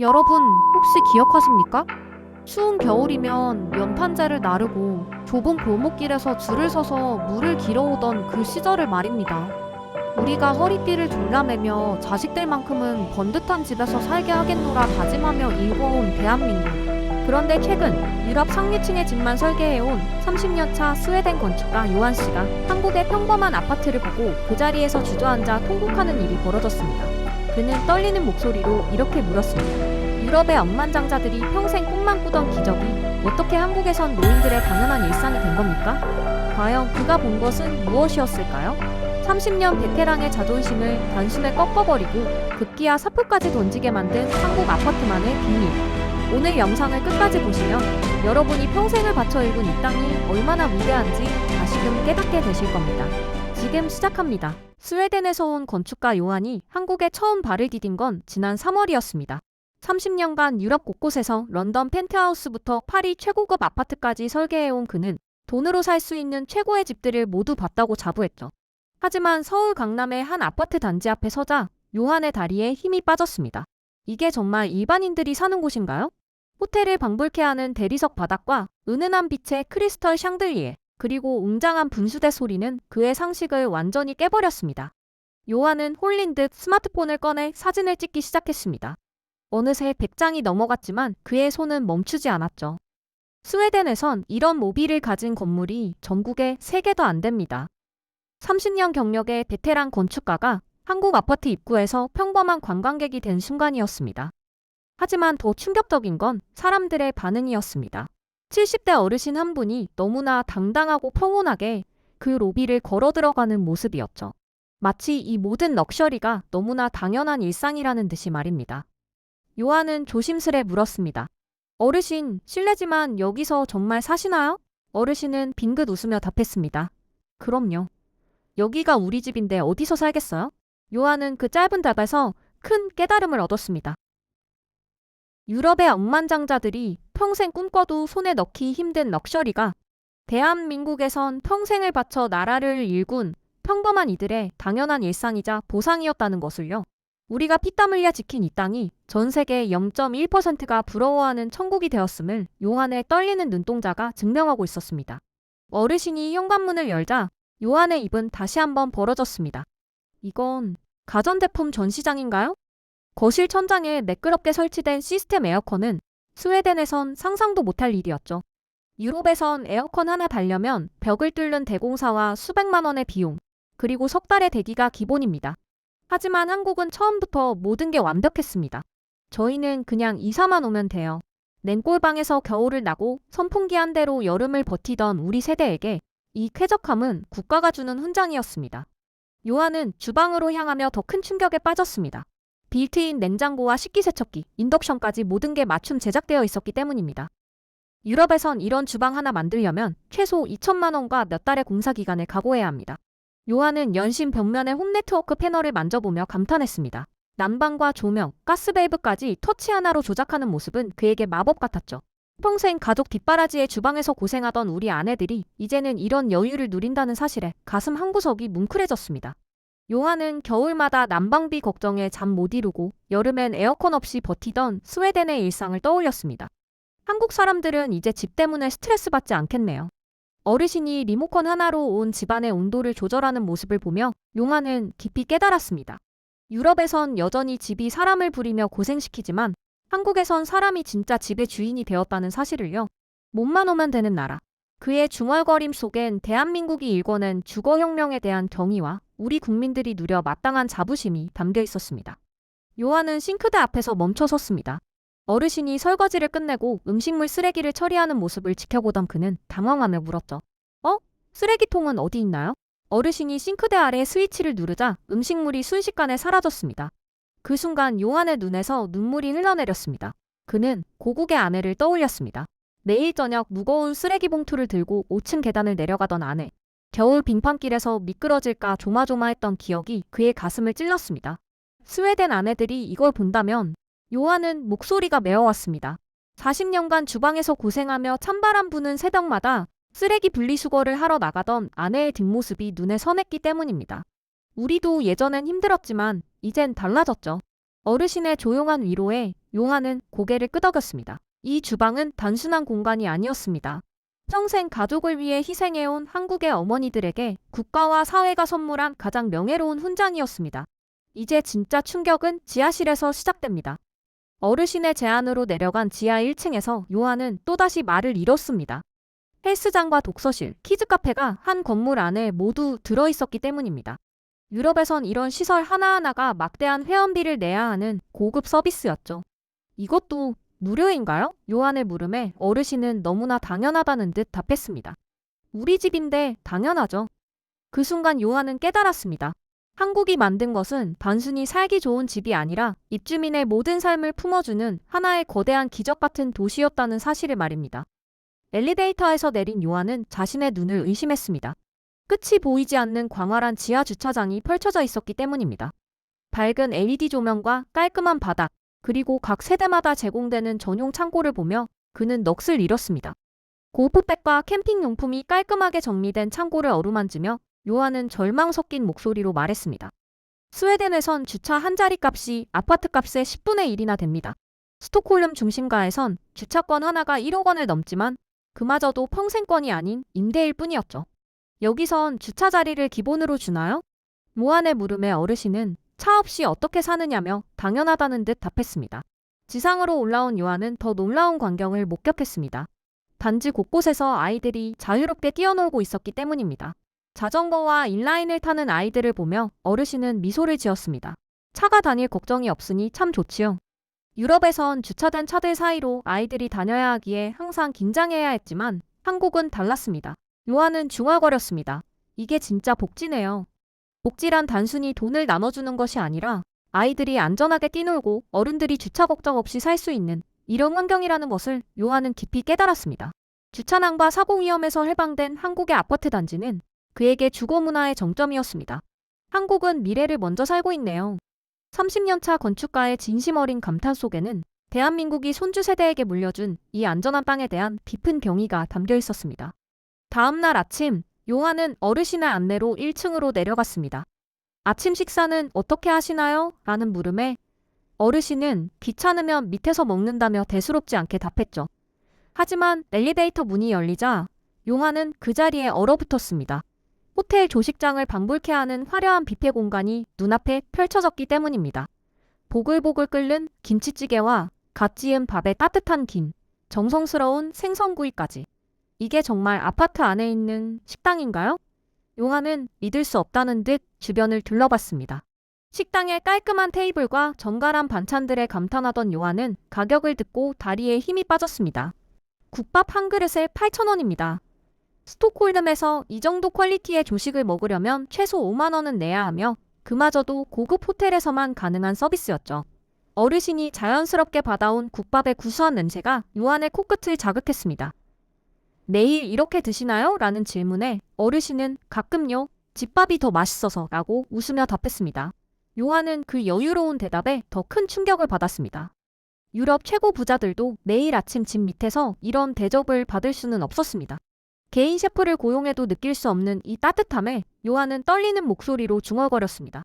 여러분, 혹시 기억하십니까? 추운 겨울이면 연탄재를 나르고 좁은 골목길에서 줄을 서서 물을 길어오던 그 시절을 말입니다. 우리가 허리띠를 졸라매며 자식들만큼은 번듯한 집에서 살게 하겠노라 다짐하며 일궈온 대한민국. 그런데 최근 유럽 상류층의 집만 설계해온 30년차 스웨덴 건축가 요한 씨가 한국의 평범한 아파트를 보고 그 자리에서 주저앉아 통곡하는 일이 벌어졌습니다. 그는 떨리는 목소리로 이렇게 물었습니다. 유럽의 억만장자들이 평생 꿈만 꾸던 기적이 어떻게 한국에선 노인들의 당연한 일상이 된 겁니까? 과연 그가 본 것은 무엇이었을까요? 30년 베테랑의 자존심을 단숨에 꺾어버리고 급기야 사표까지 던지게 만든 한국 아파트만의 비밀. 오늘 영상을 끝까지 보시면 여러분이 평생을 바쳐 일군 이 땅이 얼마나 위대한지 다시금 깨닫게 되실 겁니다. 지금 시작합니다. 스웨덴에서 온 건축가 요한이 한국에 처음 발을 디딘 건 지난 3월이었습니다. 30년간 유럽 곳곳에서 런던 펜트하우스부터 파리 최고급 아파트까지 설계해온 그는 돈으로 살 수 있는 최고의 집들을 모두 봤다고 자부했죠. 하지만 서울 강남의 한 아파트 단지 앞에 서자 요한의 다리에 힘이 빠졌습니다. 이게 정말 일반인들이 사는 곳인가요? 호텔을 방불케 하는 대리석 바닥과 은은한 빛의 크리스털 샹들리에 그리고 웅장한 분수대 소리는 그의 상식을 완전히 깨버렸습니다. 요한은 홀린 듯 스마트폰을 꺼내 사진을 찍기 시작했습니다. 어느새 100장이 넘어갔지만 그의 손은 멈추지 않았죠. 스웨덴에선 이런 모빌을 가진 건물이 전국에 3개도 안 됩니다. 30년 경력의 베테랑 건축가가 한국 아파트 입구에서 평범한 관광객이 된 순간이었습니다. 하지만 더 충격적인 건 사람들의 반응이었습니다. 70대 어르신 한 분이 너무나 당당하고 평온하게 그 로비를 걸어 들어가는 모습이었죠. 마치 이 모든 럭셔리가 너무나 당연한 일상이라는 듯이 말입니다. 요한은 조심스레 물었습니다. 어르신, 실례지만 여기서 정말 사시나요? 어르신은 빙긋 웃으며 답했습니다. 그럼요. 여기가 우리 집인데 어디서 살겠어요? 요한은 그 짧은 답에서 큰 깨달음을 얻었습니다. 유럽의 억만장자들이 평생 꿈꿔도 손에 넣기 힘든 럭셔리가 대한민국에선 평생을 바쳐 나라를 일군 평범한 이들의 당연한 일상이자 보상이었다는 것을요. 우리가 피땀 흘려 지킨 이 땅이 전 세계 0.1%가 부러워하는 천국이 되었음을 요한의 떨리는 눈동자가 증명하고 있었습니다. 어르신이 현관문을 열자 요한의 입은 다시 한번 벌어졌습니다. 이건 가전제품 전시장인가요? 거실 천장에 매끄럽게 설치된 시스템 에어컨은 스웨덴에선 상상도 못할 일이었죠. 유럽에선 에어컨 하나 달려면 벽을 뚫는 대공사와 수백만 원의 비용, 그리고 석 달의 대기가 기본입니다. 하지만 한국은 처음부터 모든 게 완벽했습니다. 저희는 그냥 이사만 오면 돼요. 냉골방에서 겨울을 나고 선풍기 한 대로 여름을 버티던 우리 세대에게 이 쾌적함은 국가가 주는 훈장이었습니다. 요한은 주방으로 향하며 더 큰 충격에 빠졌습니다. 빌트인 냉장고와 식기세척기, 인덕션까지 모든 게 맞춤 제작되어 있었기 때문입니다. 유럽에선 이런 주방 하나 만들려면 최소 2천만 원과 몇 달의 공사 기간을 각오해야 합니다. 요한은 연신 벽면의 홈네트워크 패널을 만져보며 감탄했습니다. 난방과 조명, 가스밸브까지 터치 하나로 조작하는 모습은 그에게 마법 같았죠. 평생 가족 뒷바라지의 주방에서 고생하던 우리 아내들이 이제는 이런 여유를 누린다는 사실에 가슴 한구석이 뭉클해졌습니다. 요한은 겨울마다 난방비 걱정에 잠 못 이루고 여름엔 에어컨 없이 버티던 스웨덴의 일상을 떠올렸습니다. 한국 사람들은 이제 집 때문에 스트레스 받지 않겠네요. 어르신이 리모컨 하나로 온 집안의 온도를 조절하는 모습을 보며 용화는 깊이 깨달았습니다. 유럽에선 여전히 집이 사람을 부리며 고생시키지만 한국에선 사람이 진짜 집의 주인이 되었다는 사실을요. 몸만 오면 되는 나라. 그의 중얼거림 속엔 대한민국이 일궈낸 주거혁명에 대한 경의와 우리 국민들이 누려 마땅한 자부심이 담겨 있었습니다. 요한은 싱크대 앞에서 멈춰 섰습니다. 어르신이 설거지를 끝내고 음식물 쓰레기를 처리하는 모습을 지켜보던 그는 당황하며 물었죠. 어? 쓰레기통은 어디 있나요? 어르신이 싱크대 아래 스위치를 누르자 음식물이 순식간에 사라졌습니다. 그 순간 요한의 눈에서 눈물이 흘러내렸습니다. 그는 고국의 아내를 떠올렸습니다. 내일 저녁 무거운 쓰레기 봉투를 들고 5층 계단을 내려가던 아내. 겨울 빙판길에서 미끄러질까 조마조마했던 기억이 그의 가슴을 찔렀습니다. 스웨덴 아내들이 이걸 본다면 요한은 목소리가 메어왔습니다. 40년간 주방에서 고생하며 찬바람 부는 새벽마다 쓰레기 분리수거를 하러 나가던 아내의 뒷모습이 눈에 선했기 때문입니다. 우리도 예전엔 힘들었지만 이젠 달라졌죠. 어르신의 조용한 위로에 요한은 고개를 끄덕였습니다. 이 주방은 단순한 공간이 아니었습니다. 평생 가족을 위해 희생해온 한국의 어머니들에게 국가와 사회가 선물한 가장 명예로운 훈장이었습니다. 이제 진짜 충격은 지하실에서 시작됩니다. 어르신의 제안으로 내려간 지하 1층에서 요한은 또다시 말을 잃었습니다. 헬스장과 독서실, 키즈카페가 한 건물 안에 모두 들어있었기 때문입니다. 유럽에선 이런 시설 하나하나가 막대한 회원비를 내야 하는 고급 서비스였죠. 이것도 무료인가요? 요한의 물음에 어르신은 너무나 당연하다는 듯 답했습니다. 우리 집인데 당연하죠. 그 순간 요한은 깨달았습니다. 한국이 만든 것은 단순히 살기 좋은 집이 아니라 입주민의 모든 삶을 품어주는 하나의 거대한 기적 같은 도시였다는 사실을 말입니다. 엘리베이터에서 내린 요한은 자신의 눈을 의심했습니다. 끝이 보이지 않는 광활한 지하 주차장이 펼쳐져 있었기 때문입니다. 밝은 LED 조명과 깔끔한 바닥, 그리고 각 세대마다 제공되는 전용 창고를 보며 그는 넋을 잃었습니다. 골프백과 캠핑용품이 깔끔하게 정리된 창고를 어루만지며 요한은 절망 섞인 목소리로 말했습니다. 스웨덴에선 주차 한 자리 값이 아파트 값의 10분의 1이나 됩니다. 스톡홀름 중심가에선 주차권 하나가 1억 원을 넘지만 그마저도 평생권이 아닌 임대일 뿐이었죠. 여기선 주차 자리를 기본으로 주나요? 모한의 물음에 어르신은 차 없이 어떻게 사느냐며 당연하다는 듯 답했습니다. 지상으로 올라온 요한은 더 놀라운 광경을 목격했습니다. 단지 곳곳에서 아이들이 자유롭게 뛰어놀고 있었기 때문입니다. 자전거와 인라인을 타는 아이들을 보며 어르신은 미소를 지었습니다. 차가 다닐 걱정이 없으니 참 좋지요. 유럽에선 주차된 차들 사이로 아이들이 다녀야 하기에 항상 긴장해야 했지만 한국은 달랐습니다. 요한은 중얼거렸습니다. 이게 진짜 복지네요. 복지란 단순히 돈을 나눠주는 것이 아니라 아이들이 안전하게 뛰놀고 어른들이 주차 걱정 없이 살 수 있는 이런 환경이라는 것을 요한은 깊이 깨달았습니다. 주차난과 사고 위험에서 해방된 한국의 아파트 단지는 그에게 주거 문화의 정점이었습니다. 한국은 미래를 먼저 살고 있네요. 30년차 건축가의 진심 어린 감탄 속에는 대한민국이 손주 세대에게 물려준 이 안전한 땅에 대한 깊은 경의가 담겨 있었습니다. 다음 날 아침, 요한은 어르신의 안내로 1층으로 내려갔습니다. 아침 식사는 어떻게 하시나요? 라는 물음에 어르신은 귀찮으면 밑에서 먹는다며 대수롭지 않게 답했죠. 하지만 엘리베이터 문이 열리자 용한은 그 자리에 얼어붙었습니다. 호텔 조식장을 방불케 하는 화려한 뷔페 공간이 눈앞에 펼쳐졌기 때문입니다. 보글보글 끓는 김치찌개와 갓 지은 밥에 따뜻한 김, 정성스러운 생선구이까지. 이게 정말 아파트 안에 있는 식당인가요? 용한은 믿을 수 없다는 듯 주변을 둘러봤습니다. 식당의 깔끔한 테이블과 정갈한 반찬들에 감탄하던 요한은 가격을 듣고 다리에 힘이 빠졌습니다. 국밥 한 그릇에 8,000원입니다. 스톡홀름에서 이 정도 퀄리티의 조식을 먹으려면 최소 5만 원은 내야 하며 그마저도 고급 호텔에서만 가능한 서비스였죠. 어르신이 자연스럽게 받아온 국밥의 구수한 냄새가 요한의 코끝을 자극했습니다. 매일 이렇게 드시나요? 라는 질문에 어르신은 가끔요. 집밥이 더 맛있어서 라고 웃으며 답했습니다. 요한은 그 여유로운 대답에 더 큰 충격을 받았습니다. 유럽 최고 부자들도 매일 아침 집 밑에서 이런 대접을 받을 수는 없었습니다. 개인 셰프를 고용해도 느낄 수 없는 이 따뜻함에 요한은 떨리는 목소리로 중얼거렸습니다.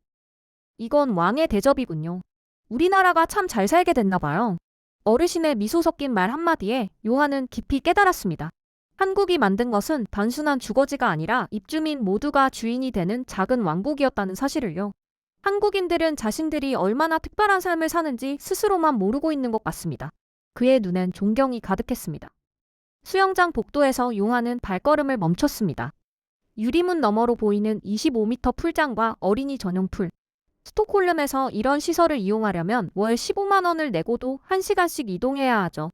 이건 왕의 대접이군요. 우리나라가 참 잘 살게 됐나 봐요. 어르신의 미소 섞인 말 한마디에 요한은 깊이 깨달았습니다. 한국이 만든 것은 단순한 주거지가 아니라 입주민 모두가 주인이 되는 작은 왕국이었다는 사실을요. 한국인들은 자신들이 얼마나 특별한 삶을 사는지 스스로만 모르고 있는 것 같습니다. 그의 눈엔 존경이 가득했습니다. 수영장 복도에서 용화는 발걸음을 멈췄습니다. 유리문 너머로 보이는 25m 풀장과 어린이 전용 풀. 스톡홀름에서 이런 시설을 이용하려면 월 15만 원을 내고도 1시간씩 이동해야 하죠.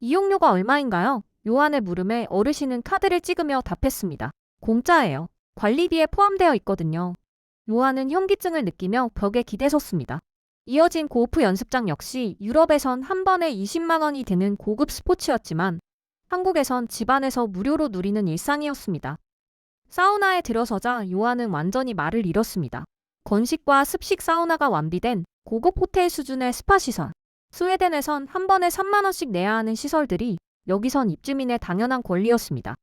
이용료가 얼마인가요? 요한의 물음에 어르신은 카드를 찍으며 답했습니다. 공짜예요. 관리비에 포함되어 있거든요. 요한은 현기증을 느끼며 벽에 기대섰습니다. 이어진 골프 연습장 역시 유럽에선 한 번에 20만 원이 되는 고급 스포츠였지만 한국에선 집안에서 무료로 누리는 일상이었습니다. 사우나에 들어서자 요한은 완전히 말을 잃었습니다. 건식과 습식 사우나가 완비된 고급 호텔 수준의 스파 시설. 스웨덴에선 한 번에 3만 원씩 내야 하는 시설들이 여기선 입주민의 당연한 권리였습니다.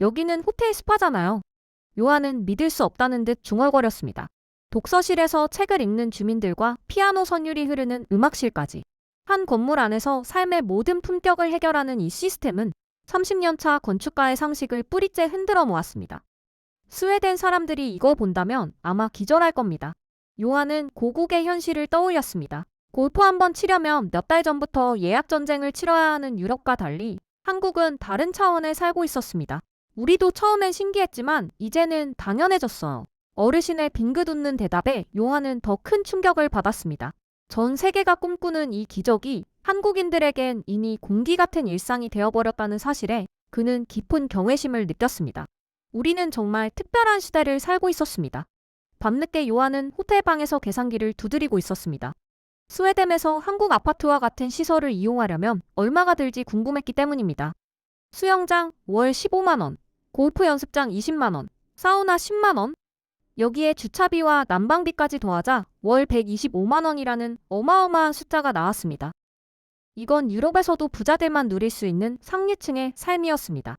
여기는 호텔 스파잖아요. 요한은 믿을 수 없다는 듯 중얼거렸습니다. 독서실에서 책을 읽는 주민들과 피아노 선율이 흐르는 음악실까지. 한 건물 안에서 삶의 모든 품격을 해결하는 이 시스템은 30년 차 건축가의 상식을 뿌리째 흔들어 모았습니다. 스웨덴 사람들이 이걸 본다면 아마 기절할 겁니다. 요한은 고국의 현실을 떠올렸습니다. 골프 한번 치려면 몇 달 전부터 예약 전쟁을 치러야 하는 유럽과 달리 한국은 다른 차원에 살고 있었습니다. 우리도 처음엔 신기했지만 이제는 당연해졌어요. 어르신의 빙긋 웃는 대답에 요한은 더 큰 충격을 받았습니다. 전 세계가 꿈꾸는 이 기적이 한국인들에겐 이미 공기 같은 일상이 되어버렸다는 사실에 그는 깊은 경외심을 느꼈습니다. 우리는 정말 특별한 시대를 살고 있었습니다. 밤늦게 요한은 호텔 방에서 계산기를 두드리고 있었습니다. 스웨덴에서 한국 아파트와 같은 시설을 이용하려면 얼마가 들지 궁금했기 때문입니다. 수영장 월 15만원, 골프 연습장 20만원, 사우나 10만원, 여기에 주차비와 난방비까지 더하자 월 125만원이라는 어마어마한 숫자가 나왔습니다. 이건 유럽에서도 부자들만 누릴 수 있는 상류층의 삶이었습니다.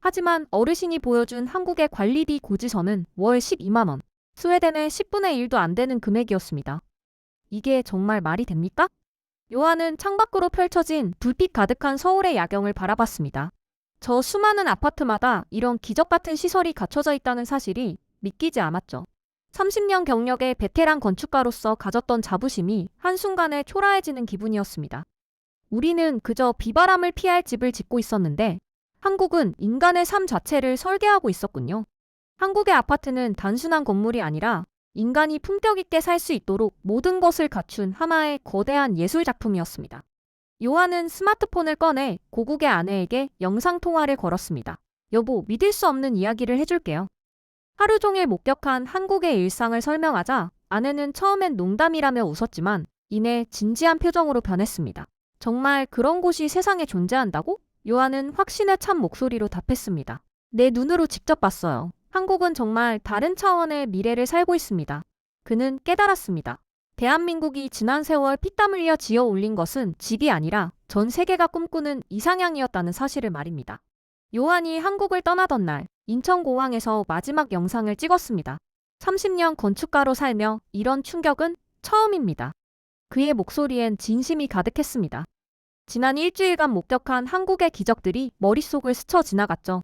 하지만 어르신이 보여준 한국의 관리비 고지서는 월 12만원, 스웨덴의 10분의 1도 안 되는 금액이었습니다. 이게 정말 말이 됩니까? 요한은 창밖으로 펼쳐진 불빛 가득한 서울의 야경을 바라봤습니다. 저 수많은 아파트마다 이런 기적 같은 시설이 갖춰져 있다는 사실이 믿기지 않았죠. 30년 경력의 베테랑 건축가로서 가졌던 자부심이 한순간에 초라해지는 기분이었습니다. 우리는 그저 비바람을 피할 집을 짓고 있었는데 한국은 인간의 삶 자체를 설계하고 있었군요. 한국의 아파트는 단순한 건물이 아니라 인간이 품격 있게 살 수 있도록 모든 것을 갖춘 하나의 거대한 예술 작품이었습니다. 요한은 스마트폰을 꺼내 고국의 아내에게 영상통화를 걸었습니다. 여보, 믿을 수 없는 이야기를 해줄게요. 하루 종일 목격한 한국의 일상을 설명하자 아내는 처음엔 농담이라며 웃었지만 이내 진지한 표정으로 변했습니다. 정말 그런 곳이 세상에 존재한다고? 요한은 확신에 찬 목소리로 답했습니다. 내 눈으로 직접 봤어요. 한국은 정말 다른 차원의 미래를 살고 있습니다. 그는 깨달았습니다. 대한민국이 지난 세월 피땀 흘려 지어 올린 것은 집이 아니라 전 세계가 꿈꾸는 이상향이었다는 사실을 말입니다. 요한이 한국을 떠나던 날 인천공항에서 마지막 영상을 찍었습니다. 30년 건축가로 살며 이런 충격은 처음입니다. 그의 목소리엔 진심이 가득했습니다. 지난 일주일간 목격한 한국의 기적들이 머릿속을 스쳐 지나갔죠.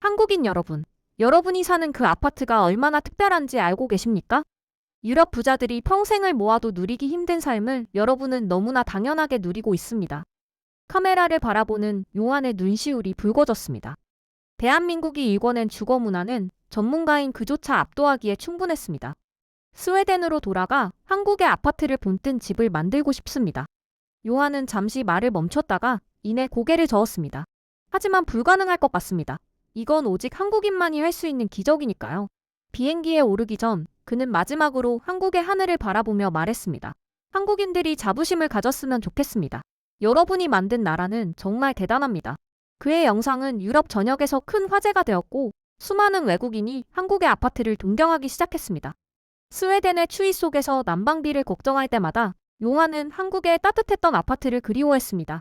한국인 여러분, 여러분이 사는 그 아파트가 얼마나 특별한지 알고 계십니까? 유럽 부자들이 평생을 모아도 누리기 힘든 삶을 여러분은 너무나 당연하게 누리고 있습니다. 카메라를 바라보는 요한의 눈시울이 붉어졌습니다. 대한민국이 일궈낸 주거 문화는 전문가인 그조차 압도하기에 충분했습니다. 스웨덴으로 돌아가 한국의 아파트를 본뜬 집을 만들고 싶습니다. 요한은 잠시 말을 멈췄다가 이내 고개를 저었습니다. 하지만 불가능할 것 같습니다. 이건 오직 한국인만이 할 수 있는 기적이니까요. 비행기에 오르기 전 그는 마지막으로 한국의 하늘을 바라보며 말했습니다. 한국인들이 자부심을 가졌으면 좋겠습니다. 여러분이 만든 나라는 정말 대단합니다. 그의 영상은 유럽 전역에서 큰 화제가 되었고 수많은 외국인이 한국의 아파트를 동경하기 시작했습니다. 스웨덴의 추위 속에서 난방비를 걱정할 때마다 용화는 한국의 따뜻했던 아파트를 그리워했습니다.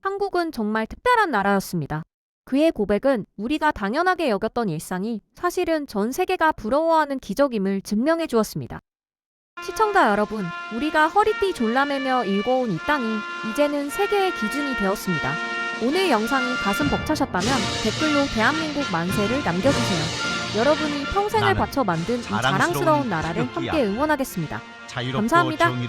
한국은 정말 특별한 나라였습니다. 그의 고백은 우리가 당연하게 여겼던 일상이 사실은 전 세계가 부러워하는 기적임을 증명해 주었습니다. 시청자 여러분, 우리가 허리띠 졸라매며 일궈온 이 땅이 이제는 세계의 기준이 되었습니다. 오늘 영상이 가슴 벅차셨다면 댓글로 대한민국 만세를 남겨주세요. 여러분이 평생을 바쳐 만든 이 자랑스러운 나라를. 함께 응원하겠습니다. 감사합니다.